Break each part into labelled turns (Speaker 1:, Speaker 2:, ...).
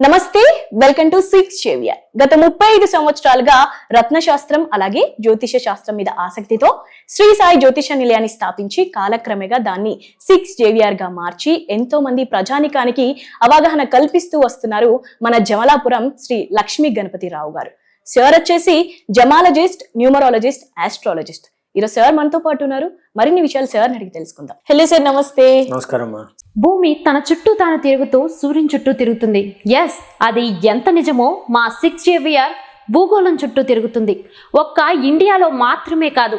Speaker 1: నమస్తే welcome to six Xavier గత ముప్పై ఐదు సంవత్సరాలుగా రత్నశాస్త్రం అలాగే జ్యోతిష శాస్త్రం మీద ఆసక్తితో శ్రీ సాయి జ్యోతిష నిలయాన్ని స్థాపించి కాలక్రమేగా దాన్ని సిక్స్ జేవియర్గా మార్చి ఎంతో మంది ప్రజానికానికి అవగాహన కల్పిస్తూ వస్తున్నారు మన జమలాపురం శ్రీ లక్ష్మీ గణపతి రావు గారు. సార్ వచ్చేసి జమాలజిస్ట్ న్యూమరాలజిస్ట్ ఆస్ట్రాలజిస్ట్ ఈరోజు సార్ మనతో పాటు ఉన్నారు. మరిన్ని విషయాలు సార్ అడిగి తెలుసుకుందాం. హలో సార్ నమస్తే.
Speaker 2: నమస్కారం
Speaker 3: భూమి తన చుట్టూ తాను తిరుగుతూ సూర్యుని చుట్టూ తిరుగుతుంది. ఎస్ అది ఎంత నిజమో మా సిక్స్ జేవియర్ భూగోళం చుట్టూ తిరుగుతుంది. ఒక్క ఇండియాలో మాత్రమే కాదు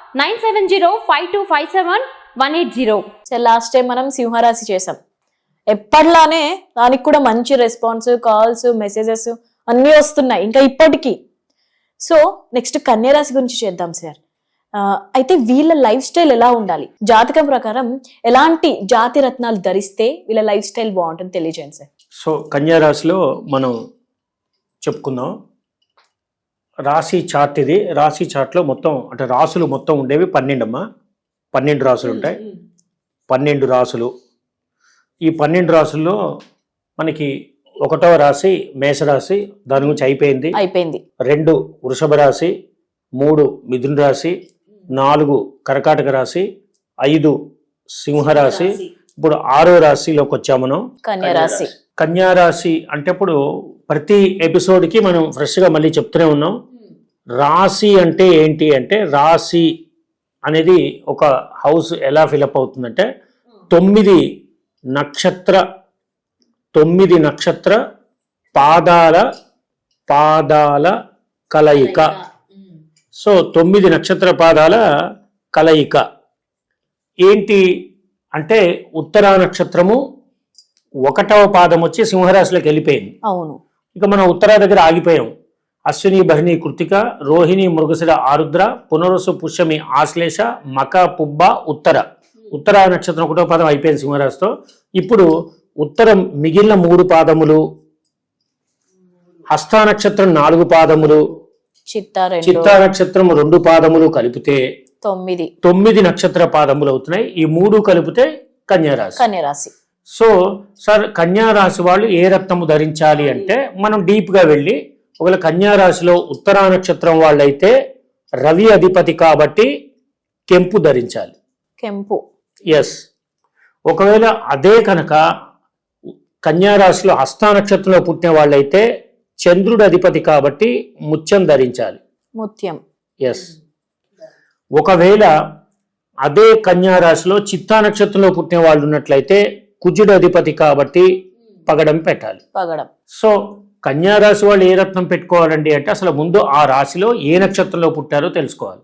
Speaker 3: nine seven zero five two five seven one eight zero.
Speaker 1: Sir last time మనం సింహరాశి చేసాం ఎప్పటిలానే దానికి కూడా మంచి రెస్పాన్స్ కాల్స్ మెసేజెస్ అన్నీ వస్తున్నాయి ఇంకా ఇప్పటికీ. సో నెక్స్ట్ కన్యరాశి గురించి చేద్దాం సార్ అయితే వీళ్ళ లైఫ్ స్టైల్ ఎలా ఉండాలి? జాతకం ప్రకారం ఎలాంటి జాతి రత్నాలు ధరిస్తే వీళ్ళ లైఫ్ స్టైల్ బాగుంటుంది తెలియజేయండి సార్
Speaker 2: సో కన్యా రాశిలో మనం చెప్పుకుందాం. రాశి చార్ట్ ఇది. రాశి చార్ట్లో మొత్తం అంటే రాసులు మొత్తం ఉండేవి పన్నెండు అమ్మా పన్నెండు రాసులు ఉంటాయి. పన్నెండు రాసులు. ఈ పన్నెండు రాసుల్లో మనకి ఒకటవ రాశి మేషరాశి దాని గురించి అయిపోయింది.
Speaker 1: అయిపోయింది.
Speaker 2: రెండు వృషభ రాశి మూడు మిథున రాశి నాలుగు కర్కాటక రాశి ఐదు సింహరాశి ఇప్పుడు ఆరో రాశిలోకి వచ్చాము మనం
Speaker 1: కన్యరాశి
Speaker 2: కన్యా రాశి అంటే ఇప్పుడు ప్రతి ఎపిసోడ్కి మనం ఫ్రెష్గా మళ్ళీ చెప్తూనే ఉన్నాం. రాశి అంటే ఏంటి అంటే రాశి అనేది ఒక హౌస్ ఎలా ఫిలప్ అవుతుందంటే తొమ్మిది నక్షత్ర తొమ్మిది నక్షత్ర పాదాల పాదాల కలయిక. సో తొమ్మిది నక్షత్ర పాదాల కలయిక. ఏంటి అంటే ఉత్తరా నక్షత్రము ఒకటవ పాదం వచ్చి సింహరాశిలోకి వెళ్ళిపోయింది.
Speaker 1: అవును.
Speaker 2: ఇక మనం ఉత్తరా దగ్గర ఆగిపోయాం. అశ్విని భరణి కృతిక రోహిణి మృగశిర ఆరుద్ర పునరుసు పుష్యమి ఆశ్లేష మక పుబ్బ ఉత్తర. ఉత్తర నక్షత్రం ఒకటో పాదం అయిపోయింది సింహరాశితో. ఇప్పుడు ఉత్తరం మిగిలిన మూడు పాదములు హస్త నక్షత్రం నాలుగు పాదములు
Speaker 1: చిత్త
Speaker 2: నక్షత్రం రెండు పాదములు కలిపితే
Speaker 1: తొమ్మిది.
Speaker 2: తొమ్మిది నక్షత్ర పాదములు అవుతున్నాయి. ఈ మూడు కలిపితే కన్యారాశి.
Speaker 1: కన్యరాశి.
Speaker 2: సో సార్ కన్యా రాశి వాళ్ళు ఏ రత్నము ధరించాలి అంటే మనం డీప్గా వెళ్ళి ఒకవేళ కన్యా రాశిలో ఉత్తరా నక్షత్రం వాళ్ళైతే రవి అధిపతి కాబట్టి కెంపు ధరించాలి.
Speaker 1: కెంపు.
Speaker 2: ఎస్ ఒకవేళ అదే కనుక కన్యా రాశిలో హస్తా నక్షత్రంలో పుట్టిన వాళ్ళైతే చంద్రుడు అధిపతి కాబట్టి ముత్యం ధరించాలి.
Speaker 1: ముత్యం.
Speaker 2: ఎస్ ఒకవేళ అదే కన్యా రాశిలో చిత్తా నక్షత్రంలో పుట్టిన వాళ్ళు ఉన్నట్లయితే కుజుడు అధిపతి కాబట్టి పగడం పెట్టాలి.
Speaker 1: పగడం.
Speaker 2: సో కన్యా రాశి వాళ్ళు ఏ రత్నం పెట్టుకోవాలండి అంటే అసలు ముందు ఆ రాశిలో ఏ నక్షత్రంలో పుట్టారో తెలుసుకోవాలి.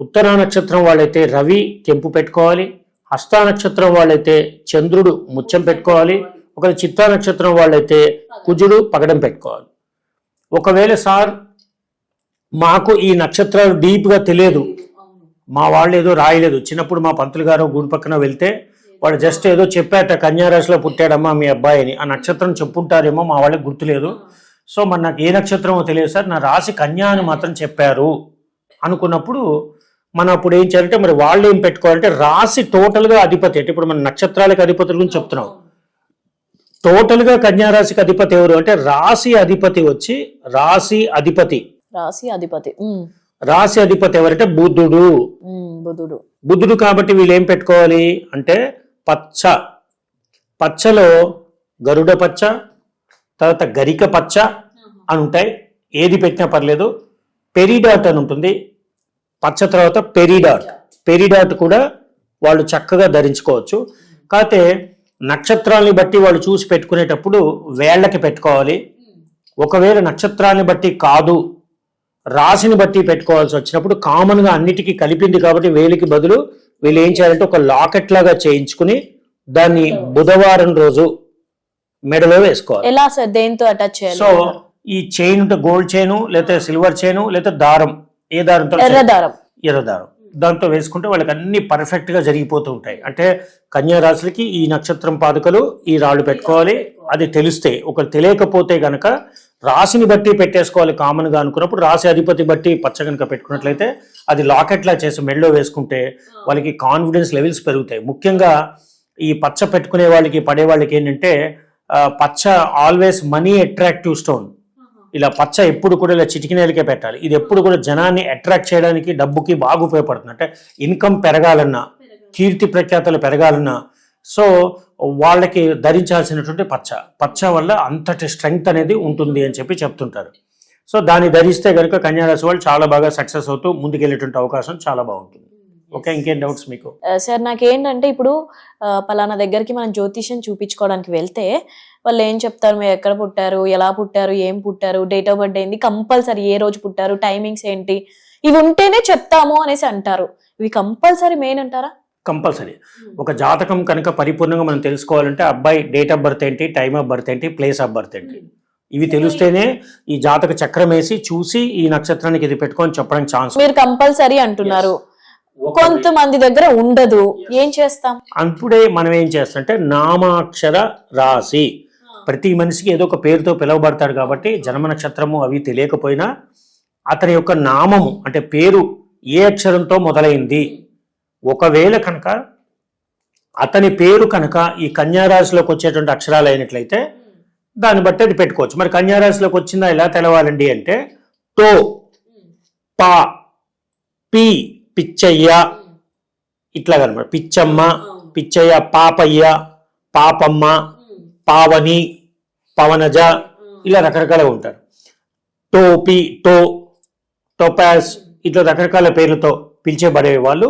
Speaker 2: ఉత్తరా నక్షత్రం వాళ్ళైతే రవి కెంపు పెట్టుకోవాలి. హస్తా నక్షత్రం వాళ్ళైతే చంద్రుడు ముత్యం పెట్టుకోవాలి. ఒకవేళ చిత్తా నక్షత్రం వాళ్ళైతే కుజుడు పగడం పెట్టుకోవాలి. ఒకవేళ సార్ మాకు ఈ నక్షత్రాలు డీప్గా తెలియదు. మా వాళ్ళు ఏదో రాయలేదు. చిన్నప్పుడు మా పంతులు గారు గుడి పక్కన వెళ్తే వాడు జస్ట్ ఏదో చెప్పాట కన్యారాశిలో పుట్టాడమ్మా మీ అబ్బాయి అని. ఆ నక్షత్రం చెప్పుంటారేమో మా వాళ్ళకి గుర్తులేదు. సో మరి నాకు ఏ నక్షత్రమో తెలియదు సార్. నా రాశి కన్యా అని మాత్రం చెప్పారు అనుకున్నప్పుడు మనం అప్పుడు ఏం చేయాలంటే మరి వాళ్ళు ఏం పెట్టుకోవాలంటే రాశి టోటల్గా అధిపతి అంటే ఇప్పుడు మన నక్షత్రాలకు అధిపతుల గురించి చెప్తున్నాం. టోటల్గా కన్యారాశికి అధిపతి ఎవరు అంటే రాశి అధిపతి వచ్చి రాశి అధిపతి.
Speaker 1: రాశి అధిపతి.
Speaker 2: రాశి అధిపతి ఎవరంటే బుద్ధుడు
Speaker 1: బుధుడు.
Speaker 2: బుద్ధుడు కాబట్టి వీళ్ళు ఏం పెట్టుకోవాలి అంటే పచ్చ. పచ్చలో గరుడ పచ్చ తర్వాత గరిక పచ్చ అని ఉంటాయి ఏది పెట్టినా పర్లేదు. పెరిడాట్ అని ఉంటుంది. పచ్చ తర్వాత పెరిడాట్. పెరిడాట్ కూడా వాళ్ళు చక్కగా ధరించుకోవచ్చు. కాకపోతే నక్షత్రాలని బట్టి వాళ్ళు చూసి పెట్టుకునేటప్పుడు వేళ్ళకి పెట్టుకోవాలి. ఒకవేళ నక్షత్రాన్ని బట్టి కాదు రాశిని బట్టి పెట్టుకోవాల్సి వచ్చినప్పుడు కామన్గా అన్నిటికీ కలిపింది కాబట్టి వేలికి బదులు వీళ్ళు ఏం చేయాలంటే ఒక లాకెట్ లాగా చేయించుకుని దాన్ని బుధవారం రోజు మెడలో వేసుకోవాలి.
Speaker 1: ఎలా సార్ దేంతో అటాచ్ చేయాలి?
Speaker 2: సో ఈ చైన్ ఉంటే గోల్డ్ చైన్ లేకపోతే సిల్వర్ చైన్ లేకపోతే దారం ఏ దారంతో
Speaker 1: ఎర్ర దారం.
Speaker 2: ఎర్ర దారం. దాంతో వేసుకుంటే వాళ్ళకి అన్ని పర్ఫెక్ట్గా జరిగిపోతూ ఉంటాయి. అంటే కన్యా రాశులకి ఈ నక్షత్రం పాదుకలు ఈ రాళ్ళు పెట్టుకోవాలి. అది తెలిస్తే ఒకరు తెలియకపోతే గనక రాశిని బట్టి పెట్టేసుకోవాలి కామన్గా అనుకున్నప్పుడు రాశి అధిపతి బట్టి పచ్చ కనుక పెట్టుకున్నట్లయితే అది లాకెట్ లా చేసి మెడలో వేసుకుంటే వాళ్ళకి కాన్ఫిడెన్స్ లెవెల్స్ పెరుగుతాయి. ముఖ్యంగా ఈ పచ్చ పెట్టుకునే వాళ్ళకి పడే వాళ్ళకి ఏంటంటే పచ్చ ఆల్వేస్ మనీ అట్రాక్టివ్ స్టోన్ ఇలా పచ్చ ఎప్పుడు కూడా ఇలా చిటికినేలకే పెట్టాలి. ఇది ఎప్పుడు కూడా జనాన్ని అట్రాక్ట్ చేయడానికి డబ్బుకి బాగా ఉపయోగపడుతుంది. అంటే ఇన్కమ్ పెరగాలన్నా కీర్తి ప్రఖ్యాతలు పెరగాలన్నా సో వాళ్ళకి ధరించాల్సినటువంటి పచ్చ పచ్చ వల్ల అంతటి స్ట్రెంగ్త్ అనేది ఉంటుంది అని చెప్పి చెప్తుంటారు. సో దాన్ని ధరిస్తే కనుక కన్యారాశి వాళ్ళు చాలా బాగా సక్సెస్ అవుతూ ముందుకెళ్ళేటువంటి అవకాశం చాలా బాగుంటుంది. ఓకే ఇంకేం డౌట్స్ మీకు?
Speaker 1: సార్ నాకేంటంటే ఇప్పుడు ఆ, పలానా దగ్గరికి మనం జ్యోతిష్యం చూపించుకోవడానికి వెళ్తే వాళ్ళు ఏం చెప్తారు? మీరు ఎక్కడ పుట్టారు? ఎలా పుట్టారు? ఏం పుట్టారు? డేట్ ఆఫ్ బర్త్ ఏంది కంపల్సరీ ఏ రోజు పుట్టారు? టైమింగ్స్ ఏంటి? ఇవి ఉంటేనే చెప్తాము అనేసి అంటారు. ఇవి కంపల్సరీ మెయిన్ అంటారా?
Speaker 2: కంపల్సరీ. ఒక జాతకం కనుక పరిపూర్ణంగా మనం తెలుసుకోవాలంటే అబ్బాయి డేట్ ఆఫ్ బర్త్ ఏంటి టైమ్ ఆఫ్ బర్త్ ఏంటి ప్లేస్ ఆఫ్ బర్త్ ఏంటి. ఇవి తెలిస్తేనే ఈ జాతక చక్రం వేసి చూసి ఈ నక్షత్రానికి ఇది పెట్టుకొని చెప్పడానికి ఛాన్స్
Speaker 1: మీరు కంపల్సరీ అంటున్నారు. కొంతమంది దగ్గర ఉండదు. ఏం చేస్తాం?
Speaker 2: అప్పుడే మనం ఏం చేస్తామంటే నామాక్షర రాశి. ప్రతి మనిషికి ఏదో ఒక పేరుతో పిలువబడతాడు కాబట్టి జన్మ నక్షత్రము అవి తెలియకపోయినా అతని యొక్క నామము అంటే పేరు ఏ అక్షరంతో మొదలైంది? ఒకవేళ కనుక అతని పేరు కనుక ఈ కన్యారాశిలోకి వచ్చేటువంటి అక్షరాలు అయినట్లయితే దాన్ని బట్టి అది పెట్టుకోవచ్చు. మరి కన్యారాశిలోకి వచ్చిందా ఎలా తెలవాలండి అంటే టో పా పి పిచ్చయ్య ఇట్లా కనమాట పిచ్చమ్మ పిచ్చయ్య పాపయ్య పాపమ్మ పావని పవనజ ఇలా రకరకాలుగా ఉంటారు. టోపి టో టోపాస్ ఇట్లా రకరకాల పేర్లతో పిలిచేబడే వాళ్ళు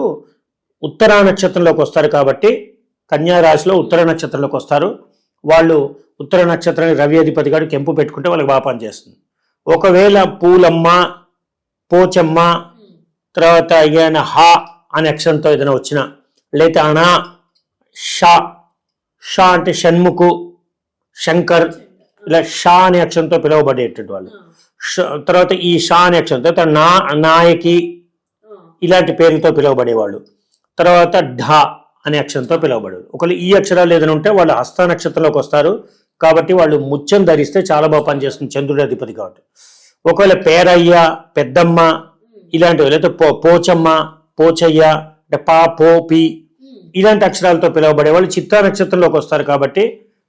Speaker 2: ఉత్తరా నక్షత్రంలోకి వస్తారు కాబట్టి కన్యా రాశిలో ఉత్తర నక్షత్రంలోకి వస్తారు. వాళ్ళు ఉత్తర నక్షత్రానికి రవి అధిపతి గారు కెంపు పెట్టుకుంటే వాళ్ళకి బాగా పనిచేస్తుంది ఒకవేళ పూలమ్మ పోచమ్మ తర్వాత ఏదైనా హా అనే అక్షరంతో ఏదైనా వచ్చిన లేకపోతే అనా షా షా అంటే షణ్ముఖు శంకర్ ఇలా షా అనే అక్షరంతో పిలువబడేటువంటి వాళ్ళు. ష- తర్వాత ఈ షా అనే అక్షరం తర్వాత నా నాయకి ఇలాంటి పేర్లతో పిలువబడేవాళ్ళు. తర్వాత ఢ అనే అక్షరంతో పిలువబడేవారు ఒకవేళ ఈ అక్షరాలు ఏదైనా ఉంటే వాళ్ళు హస్త నక్షత్రంలోకి వస్తారు. కాబట్టి వాళ్ళు ముత్యం ధరిస్తే చాలా బాగా పనిచేస్తుంది చంద్రుడి అధిపతి కాబట్టి. ఒకవేళ పేరయ్య పెద్దమ్మ ఇలాంటివి లేదా పో పోచమ్మ పోచయ్య అంటే పా పో పి ఇలాంటి అక్షరాలతో పిలువబడే వాళ్ళు చిత్తా నక్షత్రంలోకి వస్తారు కాబట్టి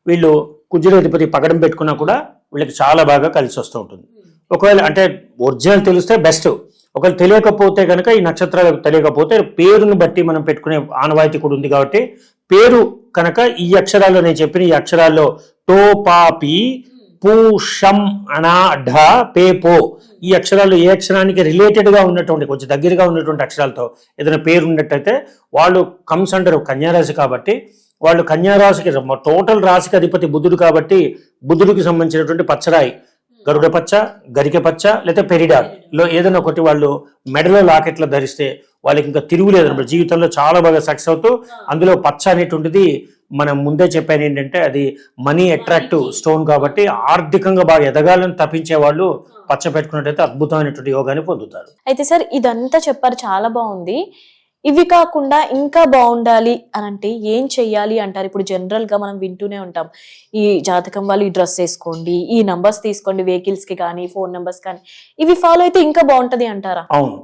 Speaker 2: వీళ్ళు కుజురాధిపతి పగడం పెట్టుకున్నా కూడా వీళ్ళకి చాలా బాగా కలిసి వస్తూ ఉంటుంది. ఒకవేళ అంటే ఒరిజినల్ తెలిస్తే బెస్ట్. ఒకవేళ తెలియకపోతే కనుక ఈ నక్షత్రాలకు తెలియకపోతే పేరుని బట్టి మనం పెట్టుకునే ఆనవాయితీ కూడా ఉంది కాబట్టి పేరు కనుక ఈ అక్షరాల్లో నేను చెప్పిన ఈ అక్షరాల్లో టో పాపి పూ షం అనా ఢ పే పో. ఈ అక్షరాలు ఏ అక్షరానికి రిలేటెడ్గా ఉన్నటువంటి కొంచెం దగ్గరగా ఉన్నటువంటి అక్షరాలతో ఏదైనా పేరు ఉన్నట్టయితే వాళ్ళు కమ్స్ అంటారు కన్యారాశి కాబట్టి వాళ్ళు కన్యారాశికి టోటల్ రాశికి అధిపతి బుధుడు కాబట్టి బుధుడికి సంబంధించినటువంటి పచ్చరాయి. గరుడ పచ్చ గరిక పచ్చ లేదా పెరిడార్. లో ఏదైనా ఒకటి వాళ్ళు మెడలో లాకెట్లో ధరిస్తే వాళ్ళకి ఇంకా తిరుగులేదు అనమాట జీవితంలో చాలా బాగా సక్సెస్ అవుతూ అందులో పచ్చ అనేటువంటిది మనం ముందే చెప్పాను ఏంటంటే అది మనీ అట్రాక్టివ్ స్టోన్ కాబట్టి ఆర్థికంగా బాగా ఎదగాలని తప్పించే వాళ్ళు పచ్చ పెట్టుకున్నట్టయితే అద్భుతమైనటువంటి యోగాన్ని పొందుతారు.
Speaker 1: అయితే సార్ ఇదంతా చెప్పారు చాలా బాగుంది. ఇవి కాకుండా ఇంకా బాగుండాలి అని అంటే ఏం చెయ్యాలి అంటారు? ఇప్పుడు జనరల్గా మనం వింటూనే ఉంటాం. ఈ జాతకం వాళ్ళు ఈ డ్రెస్ వేసుకోండి ఈ నంబర్స్ తీసుకోండి వెహికల్స్కి కానీ ఫోన్ నంబర్స్ కానీ. ఇవి ఫాలో అయితే ఇంకా బాగుంటది అంటారా?
Speaker 2: అవును.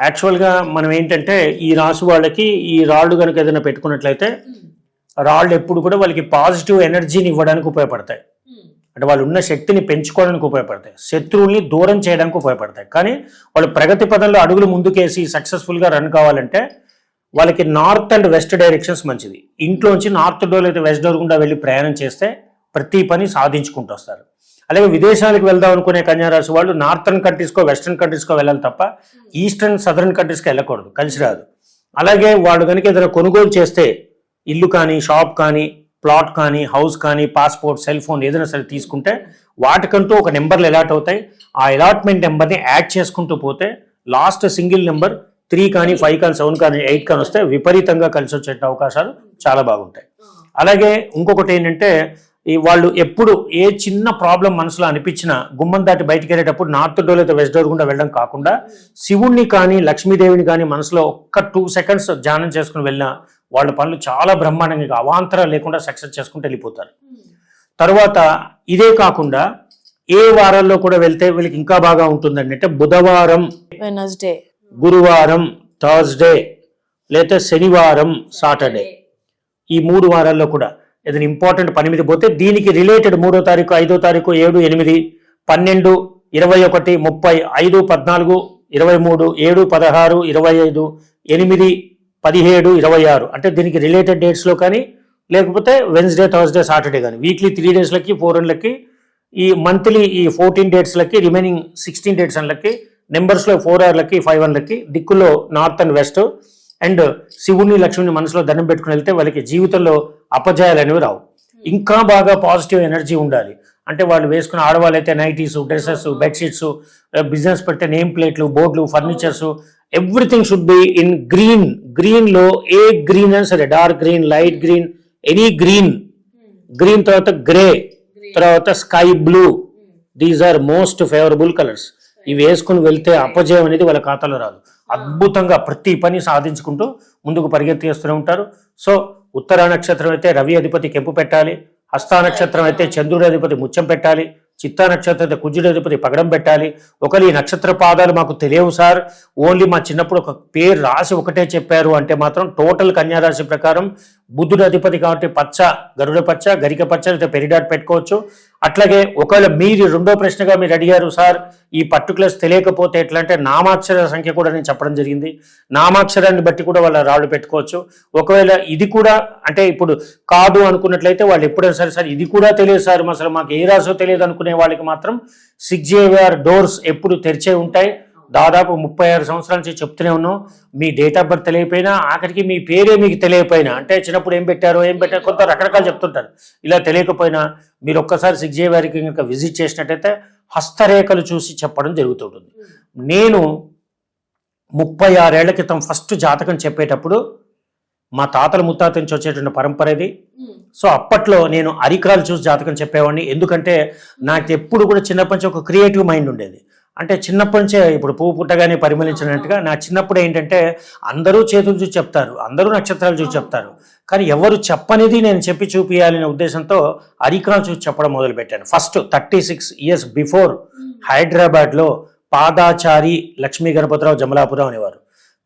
Speaker 2: యాక్చువల్గా మనం ఏంటంటే ఈ రాశి వాళ్ళకి ఈ రాళ్ళు కనుక ఏదైనా పెట్టుకున్నట్లయితే రాళ్ళు ఎప్పుడు కూడా వాళ్ళకి పాజిటివ్ ఎనర్జీని ఇవ్వడానికి ఉపయోగపడతాయి. అంటే వాళ్ళు ఉన్న శక్తిని పెంచుకోవడానికి ఉపయోగపడతాయి. శత్రువుల్ని దూరం చేయడానికి ఉపయోగపడతాయి. కానీ వాళ్ళు ప్రగతి పదంలో అడుగులు ముందుకేసి సక్సెస్ఫుల్గా రన్ కావాలంటే వాళ్ళకి నార్త్ అండ్ వెస్ట్ డైరెక్షన్స్ మంచిది. ఇంట్లోంచి నార్త్ డోర్ అయితే వెస్ట్ డోర్ గుండా వెళ్ళి ప్రయాణం చేస్తే ప్రతి పని సాధించుకుంటూ వస్తారు. అలాగే విదేశాలకు వెళ్దాం అనుకునే కన్యారాశి వాళ్ళు నార్థన్ కంట్రీస్కో వెస్ట్రన్ కంట్రీస్కో వెళ్ళాలి తప్ప ఈస్టర్న్ సదరన్ కంట్రీస్కి వెళ్ళకూడదు. కలిసి రాదు. అలాగే వాళ్ళు కనుక ఏదైనా కొనుగోలు చేస్తే ఇల్లు కానీ షాప్ కానీ ప్లాట్ కానీ హౌస్ కానీ పాస్పోర్ట్ సెల్ ఫోన్ ఏదైనా సరే తీసుకుంటే వాటికంటూ ఒక నెంబర్లు అలాట్ అవుతాయి. ఆ అలాట్మెంట్ నెంబర్ని యాడ్ చేసుకుంటూ పోతే లాస్ట్ సింగిల్ నెంబర్ త్రీ కానీ ఫైవ్ కానీ సెవెన్ కానీ ఎయిట్ కానీ వస్తే విపరీతంగా కలిసి వచ్చే అవకాశాలు చాలా బాగుంటాయి. అలాగే ఇంకొకటి ఏంటంటే ఈ వాళ్ళు ఎప్పుడు ఏ చిన్న ప్రాబ్లం మనసులో అనిపించినా గుమ్మం దాటి బయటికి వెళ్ళేటప్పుడు నార్త్ డోర్ లేదా వెస్ట్ డోర్ గుండా వెళ్ళడం కాకుండా శివుణ్ణి కానీ లక్ష్మీదేవిని కానీ మనసులో ఒక్క టూ సెకండ్స్ ధ్యానం చేసుకుని వెళ్ళినా వాళ్ళ పనులు చాలా బ్రహ్మాండంగా ఇక అవాంతరాలు లేకుండా సక్సెస్ చేసుకుంటూ వెళ్ళిపోతారు. తర్వాత ఇదే కాకుండా ఏ వారాల్లో కూడా వెళ్తే వీళ్ళకి ఇంకా బాగా ఉంటుందండి. అంటే బుధవారం
Speaker 1: వెనస్డే
Speaker 2: గురువారం థర్స్డే లేదా శనివారం సాటర్డే ఈ మూడు వారాల్లో కూడా ఏదైనా ఇంపార్టెంట్ పని మీద పోతే దీనికి రిలేటెడ్ మూడో తారీఖు ఐదో తారీఖు ఏడు ఎనిమిది పన్నెండు ఇరవై ఒకటి ముప్పై ఐదు పద్నాలుగు ఇరవై మూడు ఏడు పదహారు ఇరవై ఐదు ఎనిమిది పదిహేడు ఇరవై ఆరు అంటే దీనికి రిలేటెడ్ డేట్స్లో కానీ లేకపోతే వెన్స్డే థర్స్డే సాటర్డే కానీ. వీక్లీ త్రీ డేస్లకి ఫోర్ లకి ఈ మంత్లీ ఈ ఫోర్టీన్ డేట్స్లకి రిమైనింగ్ సిక్స్టీన్ డేట్స్ లకి నెంబర్స్లో ఫోర్ అవర్లకి ఫైవ్ వన్లకి దిక్కులో నార్త్ అండ్ వెస్ట్ అండ్ శివుని లక్ష్మిని మనసులో దండం పెట్టుకుని వెళ్తే వాళ్ళకి జీవితంలో అపజయాలు అనేవి రావు. ఇంకా బాగా పాజిటివ్ ఎనర్జీ ఉండాలి. అంటే వాళ్ళు వేసుకున్న ఆడవాళ్ళు అయితే నైటీస్ డ్రెస్సెస్ బెడ్షీట్స్ బిజినెస్ పెడితే నేమ్ ప్లేట్లు బోర్డులు furnitures everything should be in green గ్రీన్లో ఏ గ్రీన్ అని సరే dark green light green any green green తర్వాత గ్రే తర్వాత sky blue these are most favourable colours ఇవి వేసుకుని వెళ్తే అపజయం అనేది వాళ్ళ ఖాతాలో రాదు. అద్భుతంగా ప్రతి పని సాధించుకుంటూ ముందుకు పరిగెత్తేస్తూనే ఉంటారు. సో ఉత్తర నక్షత్రం అయితే రవి అధిపతి కెంపు పెట్టాలి హస్త నక్షత్రం అయితే చంద్రుడి అధిపతి ముత్యం పెట్టాలి. చిత్తా నక్షత్ర కుజుడధిపతి పగడం పెట్టాలి. ఒకరు ఈ నక్షత్ర పాదాలు మాకు తెలియవు సార్. ఓన్లీ మా చిన్నప్పుడు ఒక పేరు రాసి ఒకటే చెప్పారు అంటే మాత్రం టోటల్ కన్యారాశి ప్రకారం బుద్ధుడు అధిపతి కాబట్టి పచ్చ గరుడ పచ్చ గరిక పచ్చ లేదా పెరిడాట్ పెట్టుకోవచ్చు. అట్లాగే ఒకవేళ మీరు రెండో ప్రశ్నగా మీరు అడిగారు సార్ ఈ పర్టికులర్స్ తెలియకపోతే ఎట్లా అంటే నామాక్షర సంఖ్య కూడా నేను చెప్పడం జరిగింది. నామాక్షరాన్ని బట్టి కూడా వాళ్ళ రాళ్ళు పెట్టుకోవచ్చు. ఒకవేళ ఇది కూడా అంటే ఇప్పుడు కాదు అనుకున్నట్లయితే వాళ్ళు ఎప్పుడైనా సరే సార్ ఇది కూడా తెలియదు సార్ అసలు మాకు ఏ రాసో తెలియదు అనుకునే వాళ్ళకి మాత్రం సిక్స్ జేవిఆర్ డోర్స్ ఎప్పుడు తెరిచే ఉంటాయి. దాదాపు ముప్పై ఆరు సంవత్సరాల నుంచి చెప్తూనే ఉన్నాం. మీ డేట్ ఆఫ్ బర్త్ తెలియకపోయినా ఆఖరికి మీ పేరే మీకు తెలియకపోయినా అంటే చిన్నప్పుడు ఏం పెట్టారో ఏం పెట్టారో కొంత రకరకాలు చెప్తుంటారు. ఇలా తెలియకపోయినా మీరు ఒక్కసారి సిక్స్ జే వారికి కనుక విజిట్ చేసినట్టయితే హస్తరేఖలు చూసి చెప్పడం జరుగుతుంటుంది. నేను ముప్పై ఆరేళ్ళ క్రితం ఫస్ట్ జాతకం చెప్పేటప్పుడు మా తాతల ముత్తాత నుంచి వచ్చేటువంటి పరంపర ఇది. సో అప్పట్లో నేను అరికాలు చూసి జాతకం చెప్పేవాడిని. ఎందుకంటే నాకు ఎప్పుడు కూడా చిన్నప్పటి నుంచి ఒక క్రియేటివ్ మైండ్ ఉండేది. అంటే చిన్నప్పటి నుంచే ఇప్పుడు పువ్వు పుట్టగానే పరిమళించినట్టుగా నా చిన్నప్పుడు ఏంటంటే అందరూ చేతులు చూసి చెప్తారు అందరూ నక్షత్రాలు చూసి చెప్తారు. కానీ ఎవరు చెప్పనిది నేను చెప్పి చూపించాలనే ఉద్దేశంతో అరికాలు చూసి చెప్పడం మొదలుపెట్టాను. First thirty six years before హైదరాబాద్లో పాదాచారి లక్ష్మీ గణపతిరావు జమలాపురం అనేవారు.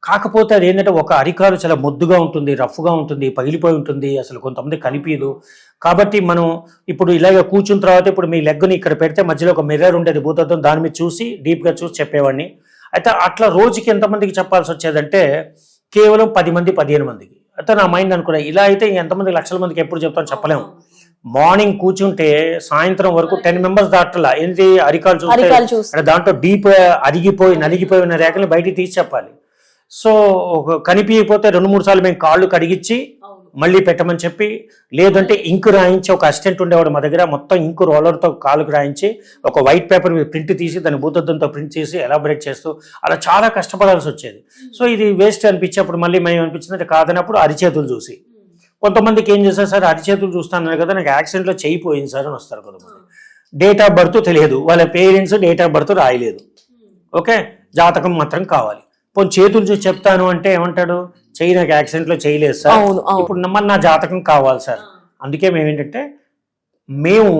Speaker 2: కాకపోతే అది ఏంటంటే ఒక అరికాలు చాలా ముద్దుగా ఉంటుంది రఫ్గా ఉంటుంది పగిలిపోయి ఉంటుంది అసలు కొంతమంది కనిపించదు. కాబట్టి మనం ఇప్పుడు ఇలాగ కూర్చున్న తర్వాత ఇప్పుడు మీ లెగ్ని ఇక్కడ పెడితే మధ్యలో ఒక మిర్రర్ ఉండేది భూతత్వం దాని మీద చూసి డీప్గా చూసి చెప్పేవాడిని. అయితే అట్లా రోజుకి ఎంతమందికి చెప్పాల్సి వచ్చేదంటే కేవలం పది మంది పదిహేను మందికి. అయితే నా మైండ్ అనుకున్నా ఇలా అయితే ఎంతమంది లక్షల మందికి ఎప్పుడు చెప్తాను చెప్పలేము. మార్నింగ్ కూర్చుంటే సాయంత్రం వరకు టెన్ మెంబర్స్ దాటలా ఏంటి అరికాలు చూస్తే దాంట్లో డీప్ అరిగిపోయి నలిగిపోయి ఉన్న రేఖలు బయటికి తీసి చెప్పాలి. సో ఒక కనిపించకపోతే రెండు మూడు సార్లు మేము కాళ్ళు కడిగించి మళ్ళీ పెట్టమని చెప్పి లేదంటే ఇంకు రాయించి ఒక అసిస్టెంట్ ఉండేవాడు మా దగ్గర మొత్తం ఇంకు రోలర్తో కాలుకు రాయించి ఒక వైట్ పేపర్ మీద ప్రింట్ తీసి దాన్ని భూతద్దంతో ప్రింట్ చేసి ఎలాబరేట్ చేస్తూ అలా చాలా కష్టపడాల్సి వచ్చేది. సో ఇది వేస్ట్ అనిపించేప్పుడు మళ్ళీ మేము అనిపించింది అంటే కాదన్నప్పుడు అరిచేతులు చూసి. కొంతమందికి ఏం చేస్తారు సార్ అరిచేతులు చూస్తాను కదా నాకు యాక్సిడెంట్లో చేయి పోయింది సార్ అని వస్తారు కొంతమంది. డేట్ ఆఫ్ బర్త్ తెలియదు వాళ్ళ పేరెంట్స్ డేట్ ఆఫ్ బర్త్ రాయలేదు. ఓకే? జాతకం మాత్రం కావాలి. పోనీ చేతులు చూసి చెప్తాను అంటే ఏమంటాడు? చెయ్యి నాకు యాక్సిడెంట్లో చేయలేదు సార్.
Speaker 1: అవును అవును.
Speaker 2: ఇప్పుడు నమ్మని నా జాతకం కావాలి సార్. అందుకే మేము ఏంటంటే మేము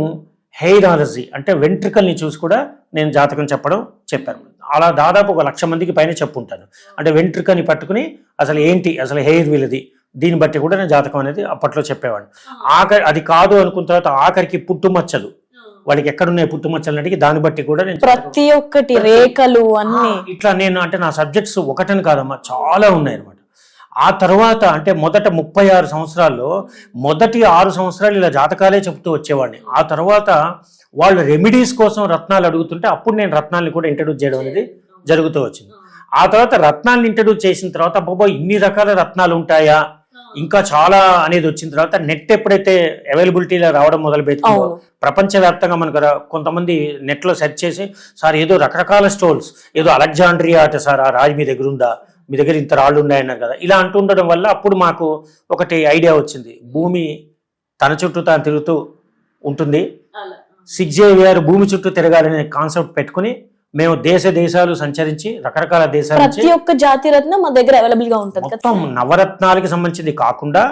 Speaker 2: హెయిరాలజీ అంటే వెంట్రికల్ని చూసి కూడా నేను జాతకం చెప్పడం చెప్పాను. అలా దాదాపు ఒక లక్ష మందికి పైన చెప్పుంటాను. అంటే వెంట్రికని పట్టుకుని అసలు ఏంటి? అసలు హెయిర్ వీలది దీన్ని బట్టి కూడా నేను జాతకం అనేది అప్పట్లో చెప్పేవాడిని. ఆఖరి అది కాదు అనుకున్న తర్వాత ఆఖరికి పుట్టుమచ్చలు. వాడికి ఎక్కడున్నాయి పుట్టుమచ్చలు అడిగి దాన్ని బట్టి కూడా నేను
Speaker 1: ప్రతి ఒక్కటి రేఖలు అన్ని.
Speaker 2: ఇట్లా నేను అంటే నా సబ్జెక్ట్స్ ఒకటని కాదమ్మా చాలా ఉన్నాయి అనమాట ఆ తర్వాత అంటే మొదట ముప్పై ఆరు సంవత్సరాల్లో మొదటి ఆరు సంవత్సరాలు ఇలా జాతకాలే చెప్తూ వచ్చేవాడిని. ఆ తర్వాత వాళ్ళు రెమెడీస్ కోసం రత్నాలు అడుగుతుంటే అప్పుడు నేను రత్నాల్ని కూడా ఇంట్రడ్యూస్ చేయడం అనేది జరుగుతూ వచ్చింది. ఆ తర్వాత రత్నాలను ఇంట్రడ్యూస్ చేసిన తర్వాత అబ్బాబో ఇన్ని రకాల రత్నాలు ఉంటాయా? ఇంకా చాలా అనేది వచ్చిన తర్వాత నెట్ ఎప్పుడైతే అవైలబిలిటీలో రావడం మొదలు పెట్టిందో
Speaker 1: అవును.
Speaker 2: ప్రపంచవ్యాప్తంగా మనకు కొంతమంది నెట్లో సెర్చ్ చేసి సార్ ఏదో రకరకాల స్టోల్స్ ఏదో అలెగ్జాండ్రియా అట సార్ ఆ రాజు మీ దగ్గర ఉందా? మీ దగ్గర ఇంత రాళ్ళు ఉన్నాయన్నారు కదా. ఇలా అంటుండడం వల్ల అప్పుడు మాకు ఒకటి ఐడియా వచ్చింది. భూమి తన చుట్టూ తాను తిరుగుతూ ఉంటుంది. సిక్స్ జేవిఆర్ భూమి చుట్టూ తిరగాలనే కాన్సెప్ట్ పెట్టుకుని మేము దేశ దేశాలు సంచరించి రకరకాల దేశాల
Speaker 1: ప్రతి ఒక్క జాతి రత్నం మా దగ్గర అవైలబుల్గా ఉంటుంది కదా.
Speaker 2: మొత్తం నవరత్నాలకి సంబంధించింది కాకుండా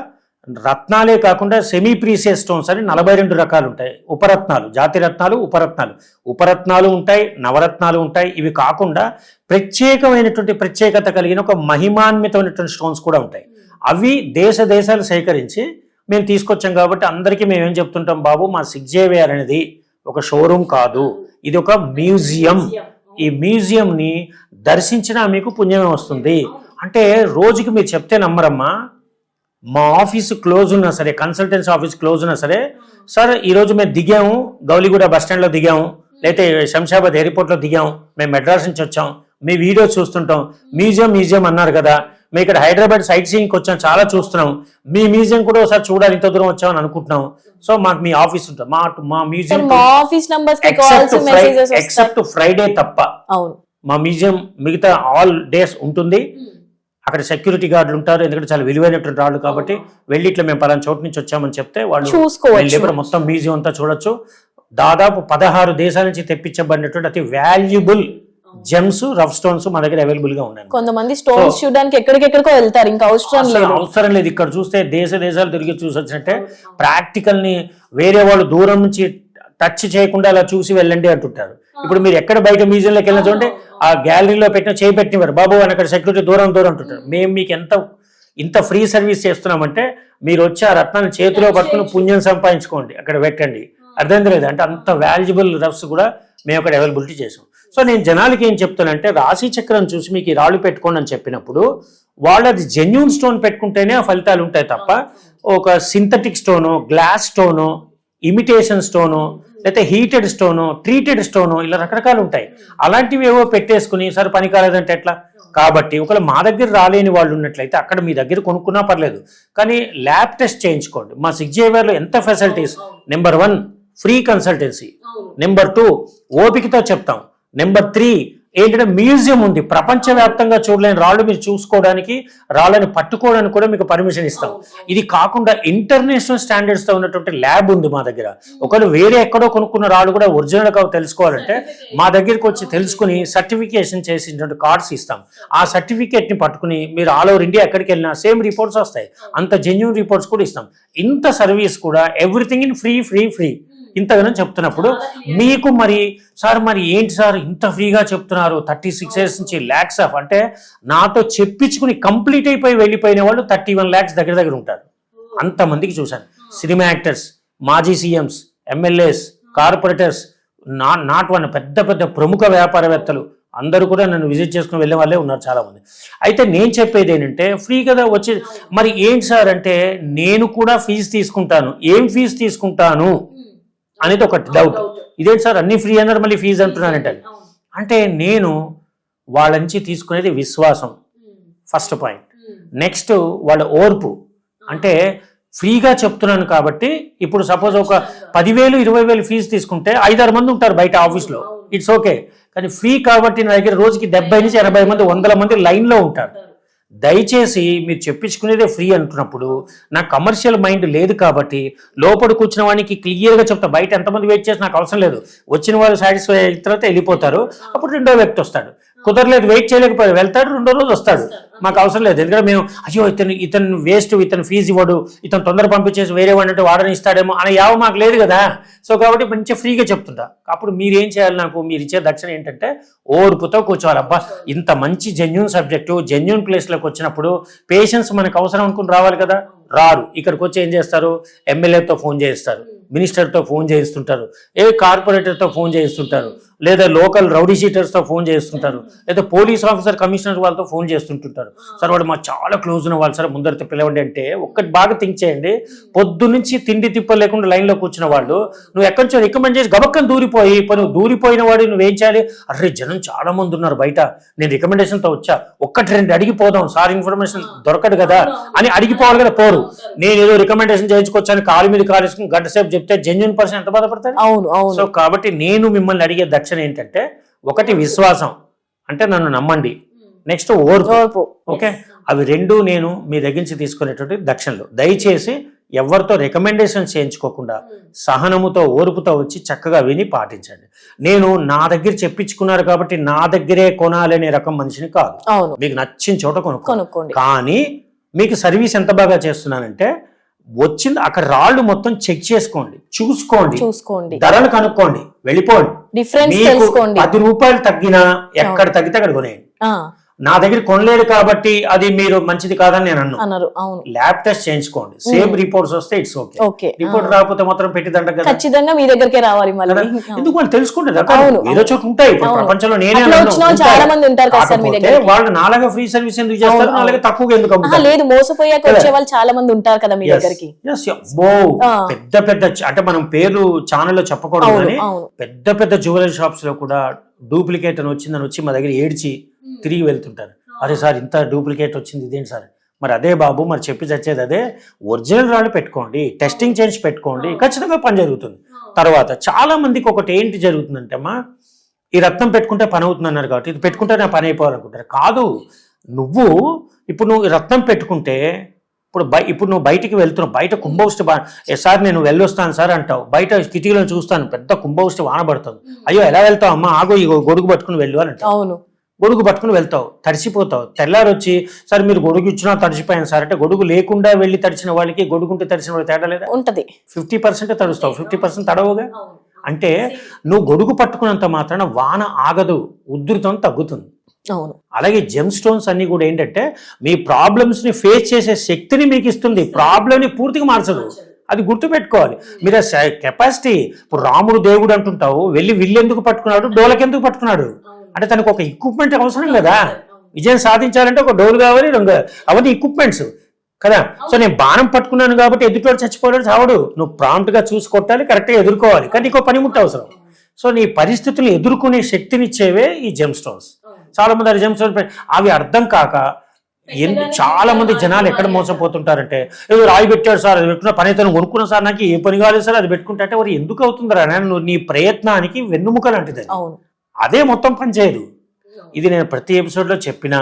Speaker 2: రత్నాలే కాకుండా సెమీ ప్రీసియస్ స్టోన్స్ అని నలభై రెండు రకాలు ఉంటాయి. ఉపరత్నాలు జాతి రత్నాలు ఉపరత్నాలు. ఉపరత్నాలు ఉంటాయి నవరత్నాలు ఉంటాయి. ఇవి కాకుండా ప్రత్యేకమైనటువంటి ప్రత్యేకత కలిగిన ఒక మహిమాన్వితమైనటువంటి స్టోన్స్ కూడా ఉంటాయి. అవి దేశ దేశాలు సేకరించి మేము తీసుకొచ్చాం కాబట్టి అందరికీ మేము ఏం చెప్తుంటాం బాబు మా సిగ్జేవియర్ అనేది ఒక షోరూమ్ కాదు. ఇది ఒక మ్యూజియం ఈ మ్యూజియంని దర్శించినా మీకు పుణ్యమే వస్తుంది. అంటే రోజుకి మీరు చెప్తే నమ్మరమ్మా మా ఆఫీస్ క్లోజ్ ఉన్నా సరే కన్సల్టెన్సీ ఆఫీస్ క్లోజ్ ఉన్నా సరే సార్ ఈరోజు మేము దిగాము గౌలిగూడ బస్ స్టాండ్లో దిగాము లేకపోతే శంషాబాద్ ఎయిర్పోర్ట్లో దిగాము మేము మెడ్రాస్ నుంచి వచ్చాం మీ వీడియో చూస్తుంటాం మ్యూజియం మ్యూజియం అన్నారు కదా మేము ఇక్కడ హైదరాబాద్ సైట్ సీయింగ్కి వచ్చాం చాలా చూస్తున్నాం. మీ మ్యూజియం కూడా ఒకసారి చూడాలి ఇంత దూరం వచ్చామని అనుకుంటున్నాం. సో మాకు మీ ఆఫీస్ ఉంటుంది. మా మా మ్యూజియం
Speaker 1: ఆఫీస్
Speaker 2: ఎక్సెప్ట్ ఫ్రైడే తప్ప మా మ్యూజియం మిగతా ఆల్ డేస్ ఉంటుంది. అక్కడ సెక్యూరిటీ గార్డులు ఉంటారు. ఎందుకంటే చాలా విలువైనటువంటి వాళ్ళు కాబట్టి వెళ్ళి ఇట్లా మేము పలానా చోటు నుంచి వచ్చామని చెప్తే వాళ్ళు
Speaker 1: చూసుకోవచ్చు.
Speaker 2: మొత్తం మ్యూజియం అంతా చూడొచ్చు. దాదాపు పదహారు దేశాల నుంచి తెప్పించబడినటువంటి అతి వాల్యుబుల్ జెమ్స్ రఫ్ స్టోన్స్ మా దగ్గర అవైలబుల్గా ఉన్నాయి.
Speaker 1: కొంతమంది స్టోన్స్ చూడడానికి ఎక్కడికెక్కడికో వెళ్తారు. ఇంకా అవసరం లేదు.
Speaker 2: అవసరం లేదు. ఇక్కడ చూస్తే దేశ దేశాలు తిరిగి చూసి వచ్చినట్టే ప్రాక్టికల్ని వేరే వాళ్ళు దూరం నుంచి టచ్ చేయకుండా అలా చూసి వెళ్ళండి అంటుంటారు. ఇప్పుడు మీరు ఎక్కడ బయట మ్యూజియంలోకి వెళ్ళిన చూడండి ఆ గ్యాలరీలో పెట్టిన చేయి పెట్టినవారు బాబు అని అక్కడ సెక్యూరిటీ దూరం దూరం అంటుంటారు. మేము మీకు ఎంత ఇంత ఫ్రీ సర్వీస్ చేస్తున్నామంటే మీరు వచ్చి ఆ రత్నాన్ని చేతిలో పట్టుకుని పుణ్యం సంపాదించుకోండి. అక్కడ పెట్టండి. అర్థం లేదు అంటే అంత వాల్యుబుల్ రఫ్స్ కూడా మేము అక్కడ అవైలబిలిటీ చేసాం. సో నేను జనాలకి ఏం చెప్తానంటే రాశి చక్రం చూసి మీకు ఈ రాళ్ళు పెట్టుకోండి అని చెప్పినప్పుడు వాళ్ళు అది జెన్యున్ స్టోన్ పెట్టుకుంటేనే ఆ ఫలితాలు ఉంటాయి తప్ప ఒక synthetic stone glass stone imitation stone లేకపోతే హీటెడ్ స్టోను ట్రీటెడ్ స్టోను ఇలా రకరకాలు ఉంటాయి. అలాంటివి ఏవో పెట్టేసుకుని సరే పని కాలేదంటే ఎట్లా? కాబట్టి ఒకవేళ మా దగ్గర రాలేని వాళ్ళు ఉన్నట్లయితే అక్కడ మీ దగ్గర కొనుక్కున్నా పర్లేదు. కానీ ల్యాబ్ టెస్ట్ చేయించుకోండి. మా సిగ్జేవియర్లో ఎంత facilities number one free consultancy number two ఓపికతో చెప్తాం. నెంబర్ త్రీ ఏంటంటే మ్యూజియం ఉంది. ప్రపంచవ్యాప్తంగా చూడలేని రాళ్ళు మీరు చూసుకోవడానికి రాళ్ళని పట్టుకోవడానికి కూడా మీకు పర్మిషన్ ఇస్తాం. ఇది కాకుండా ఇంటర్నేషనల్ స్టాండర్డ్స్తో ఉన్నటువంటి ల్యాబ్ ఉంది మా దగ్గర. ఒకవేళ వేరే ఎక్కడో కొనుక్కున్న రాళ్ళు కూడా ఒరిజినల్గా తెలుసుకోవాలంటే మా దగ్గరికి వచ్చి తెలుసుకుని సర్టిఫికేషన్ చేసినటువంటి కార్డ్స్ ఇస్తాం. ఆ సర్టిఫికేట్ని పట్టుకుని మీరు ఆల్ ఓవర్ ఇండియా ఎక్కడికి వెళ్ళినా సేమ్ రిపోర్ట్స్ వస్తాయి. అంత జెన్యున్ రిపోర్ట్స్ కూడా ఇస్తాం. ఇంత సర్వీస్ కూడా everything in free free free ఇంతగానో చెప్తున్నప్పుడు మీకు మరి సార్ మరి ఏంటి సార్ ఇంత ఫ్రీగా చెప్తున్నారు? థర్టీ సిక్స్ ఇయర్స్ నుంచి ల్యాక్స్ ఆఫ్ అంటే నాతో చెప్పించుకుని కంప్లీట్ అయిపోయి వెళ్ళిపోయిన వాళ్ళు థర్టీ వన్ ల్యాక్స్ దగ్గర దగ్గర ఉంటారు. అంతమందికి చూశాను. సినిమా యాక్టర్స్ మాజీ సీఎంస్ ఎమ్మెల్యేస్ కార్పొరేటర్స్ నా నాట్ వన్ పెద్ద పెద్ద ప్రముఖ వ్యాపారవేత్తలు అందరూ కూడా నన్ను విజిట్ చేసుకుని వెళ్ళే వాళ్ళే ఉన్నారు చాలా మంది అయితే నేను చెప్పేది ఏంటంటే ఫ్రీ కదా వచ్చి మరి ఏంటి సార్ అంటే నేను కూడా ఫీజు తీసుకుంటాను. ఏం ఫీజు తీసుకుంటాను? అనేది ఒక డౌట్ ఇదేంటి సార్ అన్ని ఫ్రీ అన్నారు మళ్ళీ ఫీజు అంటున్నానంటే అంటే నేను వాళ్ళ నుంచి తీసుకునేది విశ్వాసం. ఫస్ట్ పాయింట్ నెక్స్ట్ వాళ్ళ ఓర్పు. అంటే ఫ్రీగా చెప్తున్నాను కాబట్టి ఇప్పుడు సపోజ్ ఒక పదివేలు ఇరవై వేలు ఫీజు తీసుకుంటే ఐదారు మంది ఉంటారు బయట ఆఫీస్లో. ఇట్స్ ఓకే కానీ ఫ్రీ కాబట్టి నా దగ్గర రోజుకి డెబ్బై నుంచి ఎనభై మంది వందల మంది లైన్లో ఉంటారు. దయచేసి మీరు చెప్పించుకునేదే ఫ్రీ అంటున్నప్పుడు నా కమర్షియల్ మైండ్ లేదు కాబట్టి లోపల కూర్చున్న వానికి క్లియర్గా చెప్తా. బయట ఎంతమంది వెయిట్ చేసి నాకు అవసరం లేదు. వచ్చిన వాళ్ళు సాటిస్ఫై అయిన తర్వాత వెళ్ళిపోతారు. అప్పుడు రెండో వ్యక్తి వస్తాడు. కుదరలేదు వెయిట్ చేయలేకపోయాడు. వెళ్తాడు రెండో రోజు వస్తాడు. మాకు అవసరం లేదు. ఎందుకంటే మేము అయ్యో ఇతను ఇతను వేస్ట్ ఇతను ఫీజు ఇవ్వడు ఇతను తొందర పంపించేసి వేరే వాడినట్టు వాడని ఇస్తాడేమో అనే యావ మాకు లేదు కదా. సో కాబట్టి మంచిగా ఫ్రీగా చెప్తుంటా. అప్పుడు మీరేం చేయాలి నాకు? మీరు ఇచ్చే దక్షిణ ఏంటంటే ఓర్పుతో కూర్చోవాలి. అబ్బా ఇంత మంచి జెన్యున్ సబ్జెక్టు జెన్యున్ ప్లేస్లోకి వచ్చినప్పుడు పేషెన్స్ మనకు అవసరం అనుకుని రావాలి కదా. రారు. ఇక్కడికి వచ్చి ఏం చేస్తారు? ఎమ్మెల్యేతో ఫోన్ చేస్తారు మినిస్టర్తో ఫోన్ చేయిస్తుంటారు. ఏ కార్పొరేటర్తో ఫోన్ చేయిస్తుంటారు? లేదా లోకల్ రౌడీ షీటర్స్తో ఫోన్ చేస్తుంటారు. లేదా పోలీస్ ఆఫీసర్ కమిషనర్ వాళ్ళతో ఫోన్ చేస్తుంటుంటారు. సార్ వాడు మా చాలా క్లోజ్ ఉన్న వాళ్ళు సార్ ముందరితో పిలవండి అంటే ఒక్కటి బాగా థింక్ చేయండి. పొద్దు నుంచి తిండి తిప్ప లేకుండా లైన్లో కూర్చున్న వాళ్ళు నువ్వు ఎక్కడి నుంచో రికమెండ్ చేసి గబక్కని దూరిపోయి ఇప్పుడు నువ్వు దూరిపోయిన వాడు నువ్వేం చేయాలి? అరే జనం చాలా మంది ఉన్నారు బయట. నేను రికమెండేషన్తో వచ్చా. ఒక్కటి రెండు అడిగిపోదాం సార్ ఇన్ఫర్మేషన్ దొరకదు కదా అని అడిగిపోవాలి కదా పోరు. నేను ఏదో రికమెండేషన్ చేయించుకొచ్చాను కాలు మీద కాలు వేసుకుని గంట సేపు చెప్తే జెన్యున్ పర్సన్ ఎంత బాధపడతాడు?
Speaker 1: అవును అవును.
Speaker 2: సో కాబట్టి నేను మిమ్మల్ని అడిగే దక్షిణ ఏంటంటే ఒకటి విశ్వాసం. అంటే నన్ను నమ్మండి. నెక్స్ట్ ఓర్పు.
Speaker 1: ఓర్పు.
Speaker 2: ఓకే? అవి రెండు నేను మీ దగ్గర నుంచి తీసుకునేటువంటి దక్షిణలు. దయచేసి ఎవరితో రికమెండేషన్ చేయించుకోకుండా సహనముతో ఓర్పుతో వచ్చి చక్కగా విని పాటించండి. నేను నా దగ్గర చెప్పించుకున్నారు కాబట్టి నా దగ్గరే కొనాలనే రకం మనిషిని కాదు. మీకు నచ్చిన చోట కొనుక్కో
Speaker 1: కొనుక్కోండి.
Speaker 2: కానీ మీకు సర్వీస్ ఎంత బాగా చేస్తున్నానంటే వచ్చింది అక్కడ రాళ్ళు మొత్తం చెక్ చేసుకోండి చూసుకోండి
Speaker 1: చూసుకోండి.
Speaker 2: ధరలు కనుక్కోండి వెళ్ళిపోండి.
Speaker 1: డిఫరెన్స్
Speaker 2: పది రూపాయలు తగ్గినా ఎక్కడ తగ్గితే అక్కడ కొనేయండి. నా దగ్గర కొనలేదు కాబట్టి అది మీరు మంచిది కాదని నేను అన్నాను
Speaker 1: అన్నారు. అవును.
Speaker 2: ల్యాబ్ టెస్ట్ చేయించుకోండి. సేమ్ రిపోర్ట్స్ వస్తే ఇట్స్ ఓకే
Speaker 1: ఓకే
Speaker 2: రిపోర్ట్ రాకపోతే మాత్రం పెట్టిదంట కదా?
Speaker 1: ఖచ్చితంగా మీ దగ్గరకే రావాలి?
Speaker 2: ఎందుకు వాళ్ళు.
Speaker 1: అవును,
Speaker 2: ఏదో చోట ఉంటాయి. ప్రపంచంలో నేనే.
Speaker 1: చాలా మంది ఉంటారు కదా సార్ మీ
Speaker 2: కాకపోతే
Speaker 1: దగ్గరికి.
Speaker 2: వాళ్ళు నాలాగా ఫ్రీ సర్వీస్ ఎందుకు చేస్తారు? నాలాగా తక్కువగా ఎందుకు అమ్ముతారు?
Speaker 1: లేదు. మోసపోయాక. వచ్చే వాళ్ళు చాలా మంది ఉంటారు కదా మీ దగ్గరికి.
Speaker 2: పెద్ద పెద్ద అంటే మనం పేరు ఛానల్లో చెప్పకూడదు పెద్ద పెద్ద జ్యువెలరీ షాప్స్లో కూడా డూప్లికేట్ అని వచ్చిందని వచ్చి మా దగ్గర ఏడ్చి తిరిగి వెళ్తుంటారు. అరే సార్ ఇంత డూప్లికేట్ వచ్చింది ఇదేంటి సార్? మరి అదే బాబు మరి చెప్పి చచ్చేది అదే. ఒరిజినల్ రాళ్ళు పెట్టుకోండి టెస్టింగ్ చేసి పెట్టుకోండి ఖచ్చితంగా పని జరుగుతుంది. తర్వాత చాలా మందికి ఒకటి ఏంటి జరుగుతుందంటే అమ్మా ఈ రక్తం పెట్టుకుంటే పని అవుతుంది అన్నారు కాబట్టి ఇది పెట్టుకుంటే నా పని అయిపోవాలనుకుంటారు. కాదు నువ్వు ఇప్పుడు నువ్వు ఈ రక్తం పెట్టుకుంటే ఇప్పుడు బయ ఇప్పుడు నువ్వు బయటికి వెళ్తున్నావు బయట కుంభవృష్టి బా "ఏ సార్ నేను వెళ్ళొస్తాను సార్ అంటావు. బయట కిటికీలో చూస్తాను పెద్ద కుంభవృష్టి వాన పడుతుంది. అయ్యో ఎలా వెళ్తావు అమ్మా? ఆగో ఈ గొడుగు పట్టుకుని వెళ్ళు అని
Speaker 1: అవును.
Speaker 2: గొడుగు పట్టుకుని వెళ్తావు తడిసిపోతావు. తెల్లారి వచ్చి సార్ మీరు గొడుగు ఇచ్చినా తడిసిపోయాను సార్ అంటే గొడుగు లేకుండా వెళ్ళి తడిచిన వాళ్ళకి గొడుగుంటే తడిచిన వాళ్ళకి తేడా లేదా?
Speaker 1: ఉంటది.
Speaker 2: ఫిఫ్టీ పర్సెంట్ తడుస్తావు. ఫిఫ్టీ పర్సెంట్ తడవుగా అంటే నువ్వు గొడుగు పట్టుకున్నంత మాత్రాన వాన ఆగదు ఉధృతం తగ్గుతుంది.
Speaker 1: అవును.
Speaker 2: అలాగే జెమ్ స్టోన్స్ అన్ని కూడా ఏంటంటే మీ ప్రాబ్లమ్స్ని ఫేస్ చేసే శక్తిని మీకు ఇస్తుంది. ప్రాబ్లమ్ని పూర్తిగా మార్చదు. అది గుర్తుపెట్టుకోవాలి. మీరు కెపాసిటీ ఇప్పుడు రాముడు దేవుడు అంటుంటావు వెళ్ళి విల్లు ఎందుకు పట్టుకున్నాడు డోలకెందుకు పట్టుకున్నాడు? అంటే తనకు ఒక ఎక్విప్మెంట్ అవసరం కదా. విజయం సాధించాలంటే ఒక డోలు కావాలి రెండు. అవన్నీ ఎక్విప్మెంట్స్ కదా. సో నేను బాణం పట్టుకున్నాను కాబట్టి ఎదుటివాడు చచ్చిపోయాడు చావడు. నువ్వు ప్రాంప్ట్గా చూసి కొట్టాలి కరెక్ట్గా ఎదుర్కోవాలి. కానీ నీకు పనిముట్టు అవసరం. సో నీ పరిస్థితులను ఎదుర్కొనే శక్తినిచ్చేవే ఈ జెమ్ స్టోన్స్ చాలా మంది ఆ జెమ్ స్టోన్స్ అవి అర్థం కాక ఎందు చాలా మంది జనాలు ఎక్కడ మోసపోతుంటారంటే ఏదో రాయి పెట్టాడు సార్ అది పెట్టుకున్న పని అయితే కొనుక్కున్న సార్ నాకు ఏ పని కాలేదు సార్ అది పెట్టుకుంటే అంటే వారు ఎందుకు అవుతుందిరా? నువ్వు నీ ప్రయత్నానికి వెన్నుముక లాంటిది.
Speaker 1: అవును.
Speaker 2: అదే మొత్తం పని చేయదు. ఇది నేను ప్రతి ఎపిసోడ్లో చెప్పినా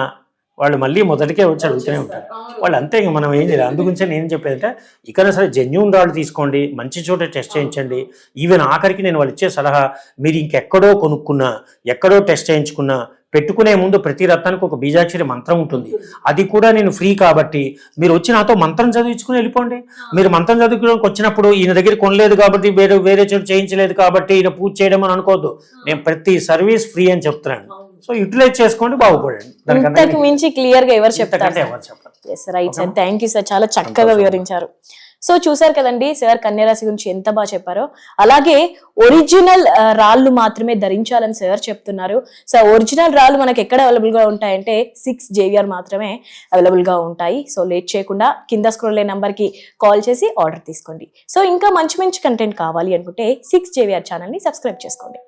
Speaker 2: వాళ్ళు మళ్ళీ మొదటికే వచ్చి అడుగుతూనే ఉంటారు. వాళ్ళు అంతే ఇంక మనం ఏం చేయాలి? అందుగురించే నేను చెప్పేదంటే ఇక్కడ సరే జెన్యున్ రాళ్ళు తీసుకోండి మంచి చోట టెస్ట్ చేయించండి. ఈవెన్ ఆఖరికి నేను వాళ్ళు ఇచ్చే సలహా మీరు ఇంకెక్కడో కొనుక్కున్నా ఎక్కడో టెస్ట్ చేయించుకున్నా పెట్టుకునే ముందు ప్రతి రత్నానికి ఒక బీజాక్షరి మంత్రం ఉంటుంది. అది కూడా నేను ఫ్రీ కాబట్టి మీరు వచ్చి నాతో మంత్రం చదివించుకుని వెళ్ళిపోండి. మీరు మంత్రం చదువుకోవడానికి వచ్చినప్పుడు ఈయన దగ్గర కొనలేదు కాబట్టి వేరే వేరే చోటు చేయించలేదు కాబట్టి ఈయన పూజ చేయడం అని అనుకోవద్దు. నేను ప్రతి సర్వీస్ ఫ్రీ అని చెప్తున్నాను. సో యూటిలైజ్ చేసుకోండి బాగుపడండి.
Speaker 1: మించి క్లియర్గా ఎవరు చెప్తారు? Right sir thank you sir చాలా చక్కగా వివరించారు. సో చూసారు కదండి సార్ కన్యరాశి గురించి ఎంత బాగా చెప్పారో. అలాగే ఒరిజినల్ రాళ్ళు మాత్రమే ధరించాలని సార్ చెప్తున్నారు. సో ఒరిజినల్ రాళ్ళు మనకి ఎక్కడ అవైలబుల్గా ఉంటాయంటే సిక్స్ జేవిఆర్ మాత్రమే అవైలబుల్గా ఉంటాయి. సో లేట్ చేయకుండా కింద స్క్రోల్ అయ్యే నెంబర్కి కాల్ చేసి ఆర్డర్ తీసుకోండి. సో ఇంకా మంచి మంచి కంటెంట్ కావాలి అనుకుంటే సిక్స్ జేవిఆర్ ఛానల్ని సబ్స్క్రైబ్ చేసుకోండి.